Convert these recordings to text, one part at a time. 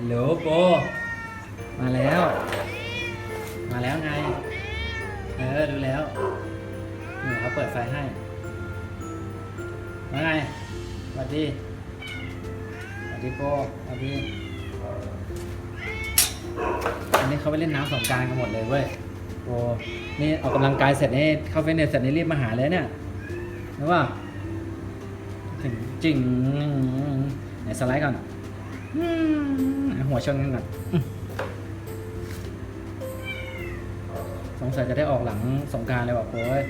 ฮัลโหลโป มาแล้ว มาแล้วไง เออดูแล้วนี่เขาเปิดไฟให้มาไงสวัสดีสวัสดีโปสวัสดีอันนี้เขาไปเล่นน้ำสงกรารกันหมดเลยเว้ยโอ้นี่ออกกำลังกายเสร็จนี่เข้าฟิตเนสเสร็จนี่รีบมาหาเลยเนี่ยรู้ป่ะถึงจริงไหนสไลด์ก่อน หัวชนกันก่อนสงสัยจะได้ออกหลังสงการเลยว่ะโอ้ย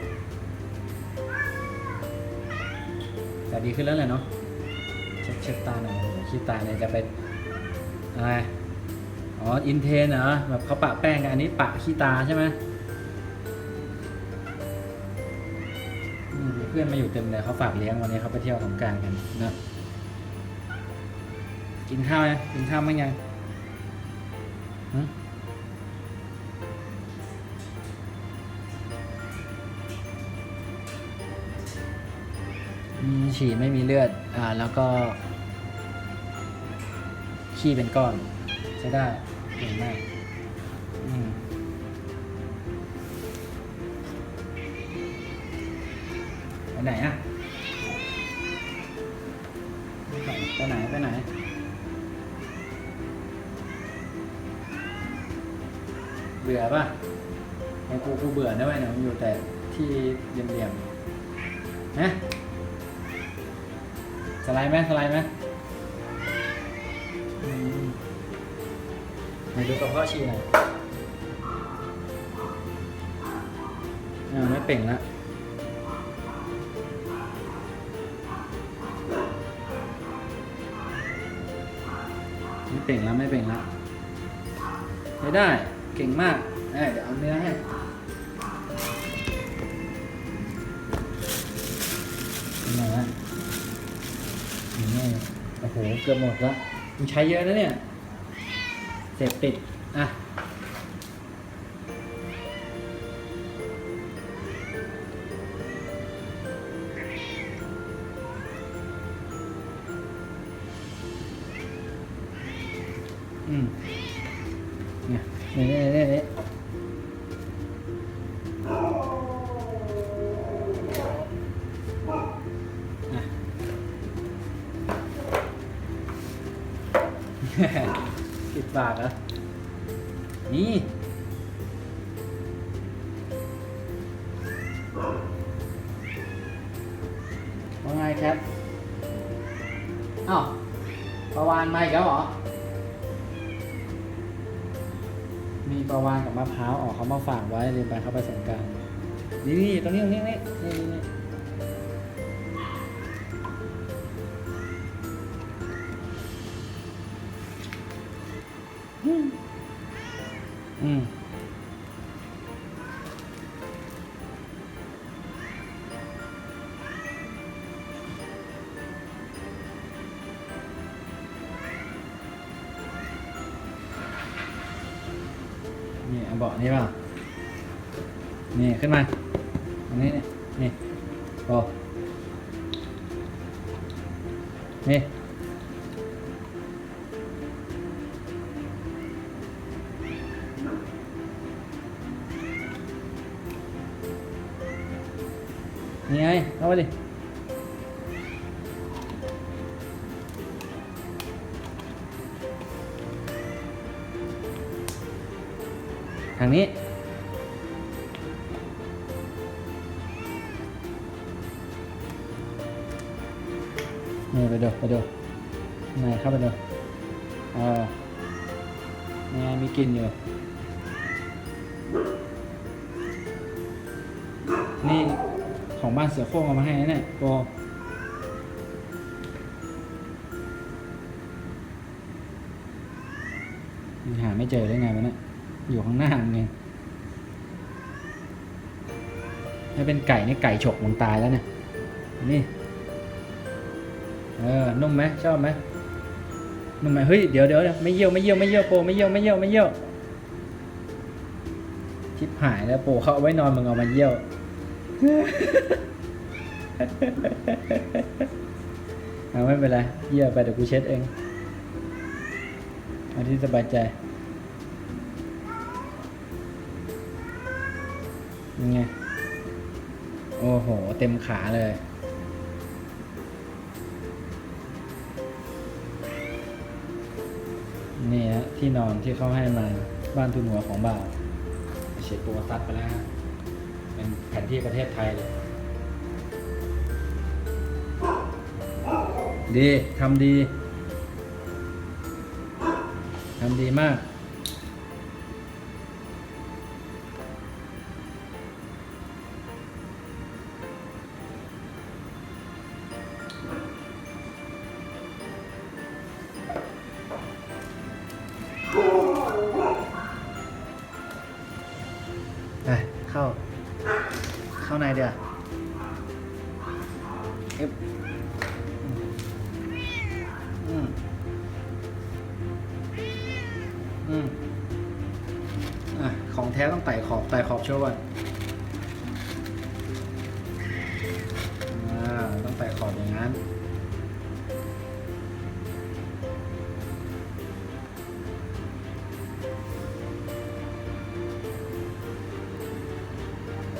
แต่ดีขึ้นแล้วแหละเนาะเช็ดเช็ดตาหน่อยขี้ตาเลยจะไปอะไรอ๋ออินเทนเหรอแบบเขาปะแป้งกันอันนี้ปะขี้ตาใช่ไหมเพื่อนมาอยู่เต็มเลยเขาฝากเลี้ยงวันนี้เขาไปเที่ยวสงการกันนะ กินข้าวยังกินข้าวมั้งยังฉี่ไม่มีเลือด อ่า แล้วก็ ขี้เป็นก้อนใช้ได้เก่งมากอืมไปไหนอะไปไหน ไปไหน เบื่อป่ะไอ้กูกูเบื่อนะเว้ยเนี่ยมันอยู่แต่ที่เหลี่ยมๆนะสไลด์ไหมสไลด์ไหมมมาดูกระเพาะฉี่หน่อยอ่าไม่เป่งละไม่เป่งแล้วไม่เป่งแล้วไม่ได้ เก่งมากเเดี๋ยวเอาเนื้อให้นะนี่โอ้โห เกือบหมดแล้วมันใช้เยอะนะเนี่ย เสพติด อะ สิบบาทเหรอนี่ว่าไงแคทอ้าวประวานมาอีกแล้วเหรอ มีประวานกับมะพร้าวออกเขามาฝากไว้เรียนไปเขาไปสงการนี่นี่ตรงนี้ตรงนี้นี่นี่นี่ อืมนี่เอาเบาะนี้เปล่านี่ขึ้นมาตรงนี้นี่นี่โอ้นี่ ไงเข้าไปดิทางนี้ นี่ไปดูไปดูไหนเข้าไปดูเออนี่มีกลินอยู่ บ้านเสือโคร่งเอามาให้นะเนี่ยโปยังหาไม่เจอได้ไงวะเนี่ยอยู่ข้างหน้ามันเองถ้าเป็นไก่นี่ไก่ฉกมันตายแล้วเนี่ย นี่ เออ นุ่มไหมชอบไหมนุ่มไหมเฮ้ยเดี๋ยวเดี๋ยวเดี๋ยวไม่เยี่ยวไม่เยี่ยวไม่เยี่ยวโปไม่เยี่ยวไม่เยี่ยวไม่เยี่ยวชิบหายแล้วโปเขาเอาไว้นอนมึงเอามาเยี่ยว เอาไม่เป็นไรเยี่ยไปเดี๋ยวกูเช็ดเองเอาที่สบายใจยังไง โอ้โห เต็มขาเลย นี่ฮะที่นอนที่เขาให้มาบ้านทุนหัวของบ่าวเฉียดตัวซัดไปแล้วฮะเป็นแผนที่ประเทศไทยเลย ดีทำดีทำดีมาก ไป เข้า เข้าในเดี๋ยว อืมอะของแท้ต้องไต่ขอบไต่ขอบโชว์ก่อนอ่าต้องไต่ขอบอย่างนั้น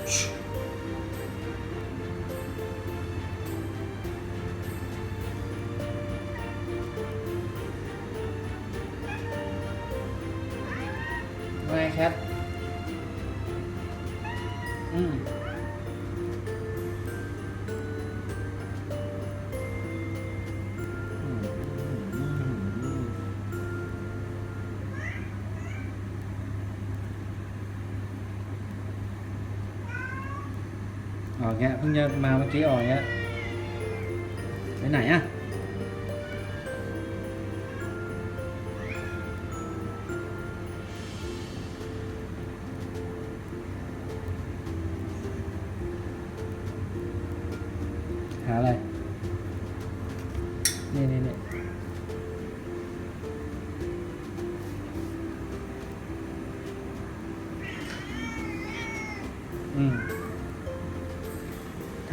ว่ ออกเงี้ยเพิ่งจะมาเมื่อกี้อ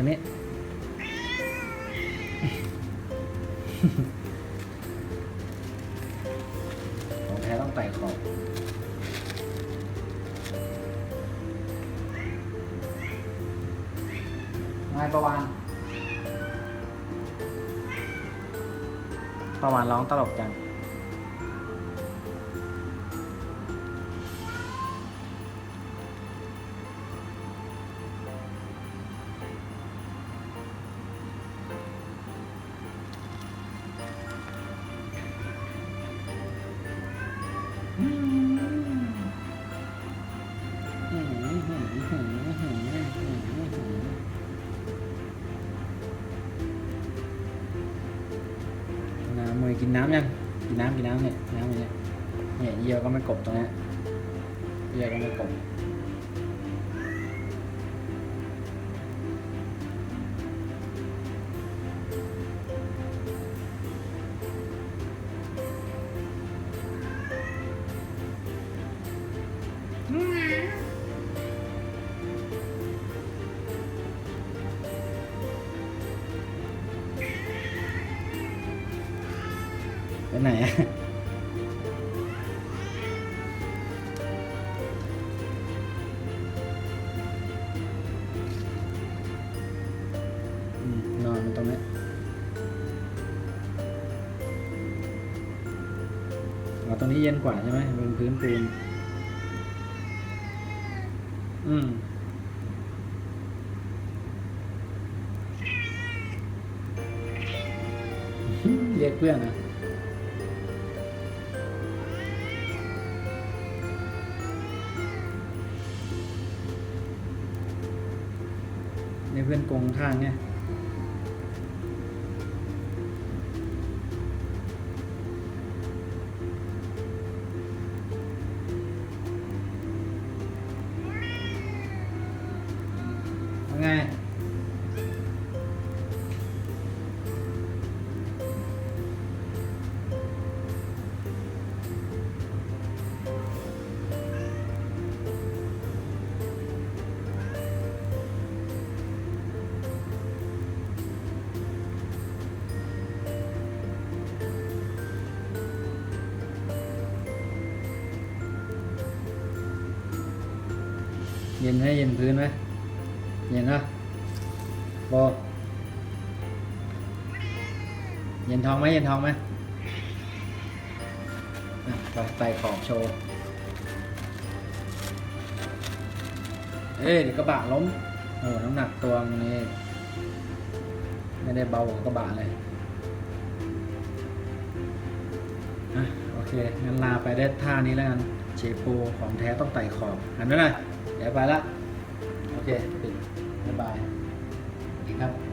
าอะไรนี่นี่นี่อืมทางนี้ ของแท้ต้องไต่ขอบนายประวานประวานร้องตลกจังำยกินน้ำยังกินน้ำกินน้ำเนี่ยน้ำเนี่ยเนี่ยเหยี่ยวก็ไม่กบตรงนี้เหยี่ยวก็ไม่กบ ไหนอะนอนมันตรงนี้อ๋อตรงนี้เย็นกว่าใช่ไหมเป็นพื้นปูนอืมเรียกเพื่อนอะ ในเพื่อนกงข้างเนี่ย ย็นไหมเย็นพื้นไหมเย็นนะโบเย็นท้องไหมเย็นท้องไหมไปไต่ขอบโชว์เอ้ยเดี๋ยวกระบะล้มโอ้น้ำหนักตัวมันนี่ไม่ได้เบากว่ากระบะเลยอะโอเคงั้นลาไปได้ท่านี้แล้วกันเชปูของแท้ต้องไต่ขอบหันไปหน่อย เดี๋ยวไปละ โอเคปิดบ๊ายบายดีครับ